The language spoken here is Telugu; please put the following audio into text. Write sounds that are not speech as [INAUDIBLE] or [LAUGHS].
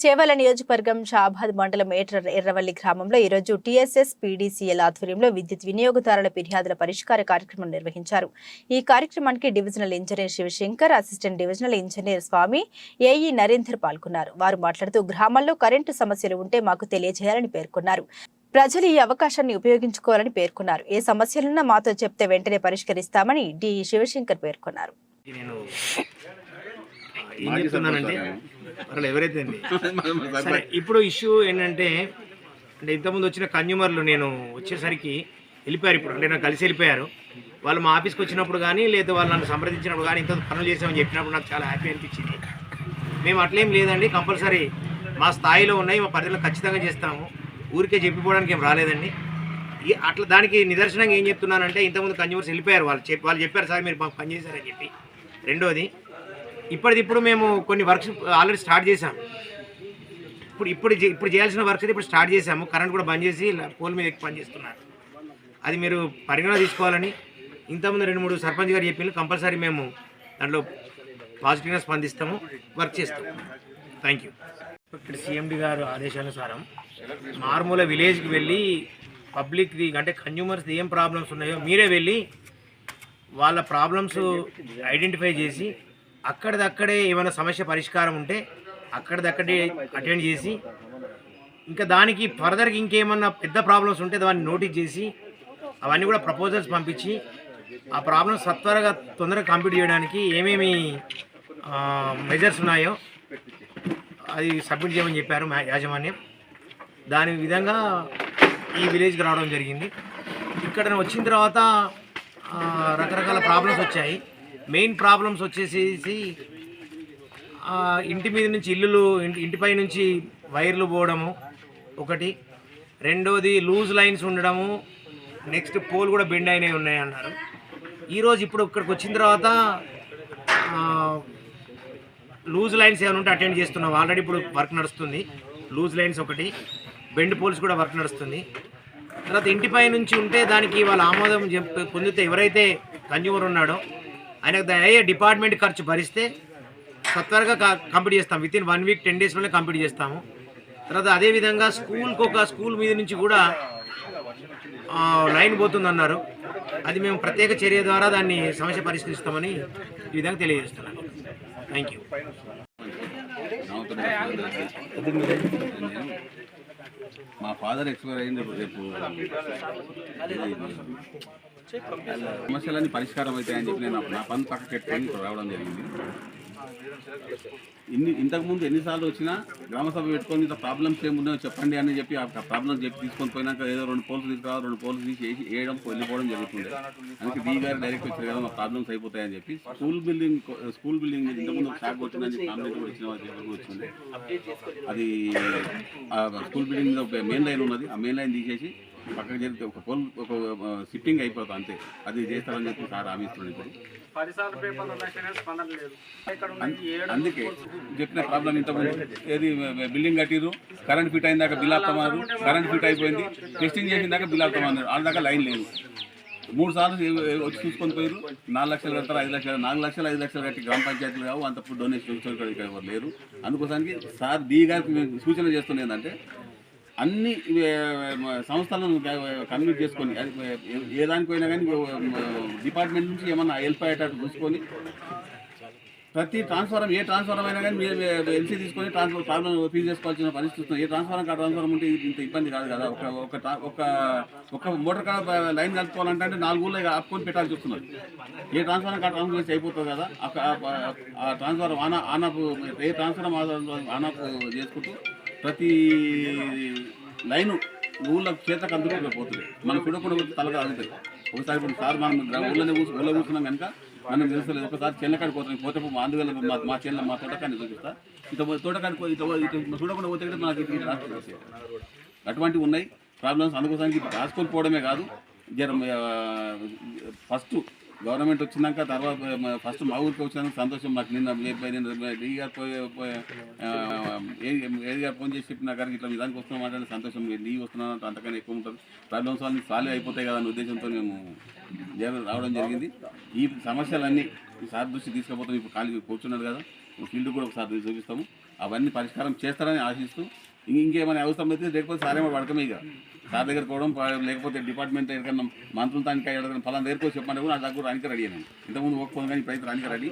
చేవల నియోజకవర్గం షాబాద్ మండలం ఏట్ర ఎర్రవల్లి గ్రామంలో ఈరోజు టీఎస్ఎస్ పీడీసీఎల్ ఆధ్వర్యంలో విద్యుత్ వినియోగదారుల ఫిర్యాదుల పరిష్కార కార్యక్రమం నిర్వహించారు. ఈ కార్యక్రమానికి divisional engineer Shivashankar assistant divisional engineer Swami AE Narender పాల్గొన్నారు. వారు మాట్లాడుతూ గ్రామాల్లో కరెంటు సమస్యలు ఉంటే మాకు తెలియజేయాలని పేర్కొన్నారు. ప్రజలు ఈ అవకాశాన్ని ఉపయోగించుకోవాలని పేర్కొన్నారు. ఏ సమస్యలున్నా మాతో చెప్తే వెంటనే పరిష్కరిస్తామని డి. శివశంకర్ పేర్కొన్నారు. వాళ్ళు ఎవరైతే అండి? [LAUGHS] సరే ఇప్పుడు ఇష్యూ ఏంటంటే అంటే ఇంతకుముందు వచ్చిన కన్జ్యూమర్లు నేను వచ్చేసరికి వెళ్ళిపోయారు ఇప్పుడు. అంటే నాకు కలిసి వెళ్ళిపోయారు. వాళ్ళు మా ఆఫీస్కి వచ్చినప్పుడు కానీ లేదా వాళ్ళు నన్ను సంప్రదించినప్పుడు కానీ ఇంత పనులు చేసామని చెప్పినప్పుడు నాకు చాలా హ్యాపీ అనిపించింది. మేము అట్లేం లేదండి. కంపల్సరీ మా స్థాయిలో ఉన్నాయి మా పరిధిలో ఖచ్చితంగా చేస్తాము. ఊరికే చెప్పిపోవడానికి ఏం రాలేదండి. అట్లా దానికి నిదర్శనంగా ఏం చెప్తున్నానంటే ఇంతకుముందు కన్జ్యూమర్స్ వెళ్ళిపోయారు. వాళ్ళు చెప్పి వాళ్ళు చెప్పారు సార్ మీరు పని చేశారని చెప్పి. రెండోది ఇప్పటిదిప్పుడు మేము కొన్ని వర్క్స్ ఆల్రెడీ స్టార్ట్ చేసాము ఇప్పుడు ఇప్పుడు ఇప్పుడు చేయాల్సిన వర్క్స్ అయితే ఇప్పుడు స్టార్ట్ చేసాము కరెంట్ కూడా బంద్ చేసి ఇలా పోల్ మీద ఎక్కువ పనిచేస్తున్నారు. అది మీరు పరిగణన తీసుకోవాలని ఇంతకుముందు రెండు మూడు సర్పంచ్ గారు చెప్పిన కంపల్సరీ మేము దాంట్లో పాజిటివ్గా స్పందిస్తాము వర్క్ చేస్తాం థ్యాంక్ యూ. ఇక్కడ సిఎండి గారు ఆదేశానుసారం మారుమూల విలేజ్కి వెళ్ళి పబ్లిక్ది అంటే కన్జ్యూమర్స్ది ఏం ప్రాబ్లమ్స్ ఉన్నాయో మీరే వెళ్ళి వాళ్ళ ప్రాబ్లమ్స్ ఐడెంటిఫై చేసి అక్కడిదక్కడే ఏమైనా సమస్య పరిష్కారం ఉంటే అక్కడిదక్కడే అటెండ్ చేసి ఇంకా దానికి ఫర్దర్కి ఇంకేమన్నా పెద్ద ప్రాబ్లమ్స్ ఉంటే దాన్ని నోటీస్ చేసి అవన్నీ కూడా ప్రపోజల్స్ పంపించి ఆ ప్రాబ్లమ్స్ సత్వరగా తొందరగా కంప్లీట్ చేయడానికి ఏమేమి మెజర్స్ ఉన్నాయో అది సబ్మిట్ చేయమని చెప్పారు మా యాజమాన్యం. దాని విధంగా ఈ విలేజ్కి రావడం జరిగింది. ఇక్కడ వచ్చిన తర్వాత రకరకాల ప్రాబ్లమ్స్ వచ్చాయి. మెయిన్ ప్రాబ్లమ్స్ వచ్చేసేసి ఇంటి మీద నుంచి ఇల్లులు ఇంటి ఇంటిపై నుంచి వైర్లు పోవడము ఒకటి. రెండోది లూజ్ లైన్స్ ఉండడము. నెక్స్ట్ పోల్ కూడా బెండ్ అయినవి ఉన్నాయి అన్నారు. ఈరోజు ఇప్పుడు ఇక్కడికి వచ్చిన తర్వాత లూజ్ లైన్స్ ఏమైనా ఉంటే అటెండ్ చేస్తున్నాం. ఆల్రెడీ ఇప్పుడు వర్క్ నడుస్తుంది. లూజ్ లైన్స్ ఒకటి బెండ్ పోల్స్ కూడా వర్క్ నడుస్తుంది. తర్వాత ఇంటిపై నుంచి ఉంటే దానికి వాళ్ళ ఆమోదం పొందితే ఎవరైతే కన్జ్యూమర్ ఉన్నాడో ఆయనకు అయ్యే డిపార్ట్మెంట్ ఖర్చు భరిస్తే సత్వరగా క- కంప్లీట్ చేస్తాం. వితిన్ వన్ వీక్ టెన్ డేస్లోనే కంప్లీట్ చేస్తాము. తర్వాత అదేవిధంగా స్కూల్కి ఒక స్కూల్ మీద నుంచి కూడా లైన్ లైన్ పోతుందన్నారు. అది మేము ప్రత్యేక చర్య ద్వారా దాన్ని సమస్య పరిష్కరిస్తామని ఈ విధంగా తెలియజేస్తున్నాను. థ్యాంక్ యూ మా ఫాదర్ ఎక్స్పైర్ అయింది రేపు. సమస్యలన్నీ పరిష్కారం అవుతాయని చెప్పి నేను నా పని పక్క పెట్టుకొని రావడం జరిగింది. ఇన్ని ఇంతకుముందు ఎన్నిసార్లు వచ్చినా గ్రామసభ పెట్టుకొని ఇంత ప్రాబ్లమ్స్ ఏమున్నాయో చెప్పండి అని చెప్పి ఆ ప్రాబ్లమ్స్ చెప్పి తీసుకొని పోయినాక ఏదో రెండు పోల్స్ తీసుకురావాలి రెండు పోలీసులు తీసి వేసి వేయడం వెళ్ళిపోవడం జరుగుతుంది అందుకే డీ గారు డైరెక్ట్ వచ్చారు కదా మా ప్రాబ్లమ్స్ అయిపోతాయని చెప్పి స్కూల్ బిల్డింగ్ స్కూల్ బిల్డింగ్ ఇంతకుముందు షాక్ వచ్చిందని చెప్పి కాంప్లైంట్ కూడా వచ్చిన వచ్చింది అది స్కూల్ బిల్డింగ్ మీద మెయిన్ లైన్ ఉన్నది. ఆ మెయిన్ లైన్ తీసేసి పక్కకి జరిగితే ఒక పోల్ ఒక సిట్టింగ్ అయిపోతుంది అంతే. అది చేస్తారని చెప్పి సార్ హామీ ఇస్తున్నాడు ఇప్పుడు అందుకే చెప్పిన ప్రాబ్లం ఇంతకుముందు. ఏది బిల్డింగ్ కట్టిరు కరెంట్ ఫిట్ అయిన దాకా బిల్ ఆపుతామన్నారు కరెంట్ ఫిట్ అయిపోయింది టెస్టింగ్ చేసిన దాకా బిల్ ఆపుతామన్నారు వాళ్ళ దాకా లైన్ లేదు. మూడు సార్లు వచ్చి చూసుకొని పోయారు నాలుగు లక్షలు కడతారు ఐదు లక్షలు నాలుగు లక్షలు ఐదు లక్షలు కట్టి గ్రామ పంచాయతీలు కావు అంతప్పుడు డొనేషన్ ఇక్కడ ఎవరు లేరు. అందుకోసానికి సార్ డి గారికి మేము సూచన చేస్తుంది ఏంటంటే అన్ని సంస్థలను కన్వీట్ చేసుకొని అది, ఏ- దానికైనా కానీ డిపార్ట్మెంట్ నుంచి ఏమన్నా హెల్ప్ అయ్యేటట్టు చూసుకొని ప్రతి ట్రాన్స్ఫారం ఏ ట్రాన్స్ఫారం అయినా కానీ మీరు ఎల్సీ తీసుకొని ట్రాన్స్ఫర్ ప్రాబ్లం ఫీజ్ చేసుకోవాల్సిన పరిస్థితి వస్తుంది. ఏ ట్రాన్స్ఫారం కా ట్రాన్స్ఫారం ఉంటే ఇంత ఇబ్బంది కాదు కదా. ఒక ఒక ఒక ఒక మోటార్ కార్ లైన్ కలుపుకోవాలంటే అంటే నాలుగు ఊళ్ళో ఆపుకొని పెట్టాల్సి వస్తున్నది. ఏ ట్రాన్స్ఫారం కా ట్రాన్స్ఫర్ చేసి అయిపోతుంది కదా. ఆ- ట్రాన్స్ఫారం ఆన్ ఆనప్ ఏ ట్రాన్స్ఫారం ఆనప్ చేసుకుంటూ ప్రతి లైను ఊళ్ళో చేతకు అందుకుంటూ పోతుంది మనం చూడకుండా తలగా అందుతుంది ఒకసారి ఇప్పుడు సార్ మనం ఊళ్ళోనే కూర్చు ఊళ్ళో కూర్చున్నాం కనుక మనం తెలుస్తలేదు. ఒకసారి చెల్లకాడికి పోతాం పోతే మా అందువల్ల మా మా మా తోటకాన్ని చూపిస్తా. ఇంత తోటకాడికి పో- చూడకుండా పోతే కూడా మనకి రాష్ట్రం అటువంటివి ఉన్నాయి. ప్రాబ్లమ్స్ అందుకోసానికి రాసుకొని పోవడమే కాదు. జర ఫస్ట్ గవర్నమెంట్ వచ్చినాక తర్వాత ఫస్ట్ మా ఊరికి వచ్చినాక సంతోషం. మాకు నిన్న నిన్న- నిన్న డీ గారు ఏది గారు ఫోన్ చేసి చెప్పిన గారికి ఇట్లా మీ దానికి వస్తున్నాం అంటే సంతోషం. నీ వస్తున్నాను అంటే అంతకన్నా ఎక్కువ ఉంటుంది. ప్రాబ్లమ్స్ అన్ని సాల్వ్ అయిపోతాయి కదా అనే ఉద్దేశంతో మేము రావడం జరిగింది. ఈ సమస్యలన్నీ ఈ సార్ దృష్టి తీసుకుపోతాం. ఇప్పుడు ఖాళీ కూర్చున్నారు కదా. ఫీల్డ్ కూడా ఒకసారి చూపిస్తాము. అవన్నీ పరిష్కారం చేస్తారని ఆశిస్తూ ఇంకేమైనా అవసరం అయితే లేకపోతే సారేమో పడకమే ఇక. సార్ దగ్గర పోవడం లేకపోతే డిపార్ట్మెంట్ ఎక్కడన్నా మంత్రులు తానికి ఎక్కడైనా ఫలానా దగ్గరకు చెప్పండి చెప్పమని కూడా నా దగ్గర రానికి రెడీ అయినాను. ఇంతకుముందు ఒప్పుకోను కానీ ఇప్పుడు రానికి రెడీ.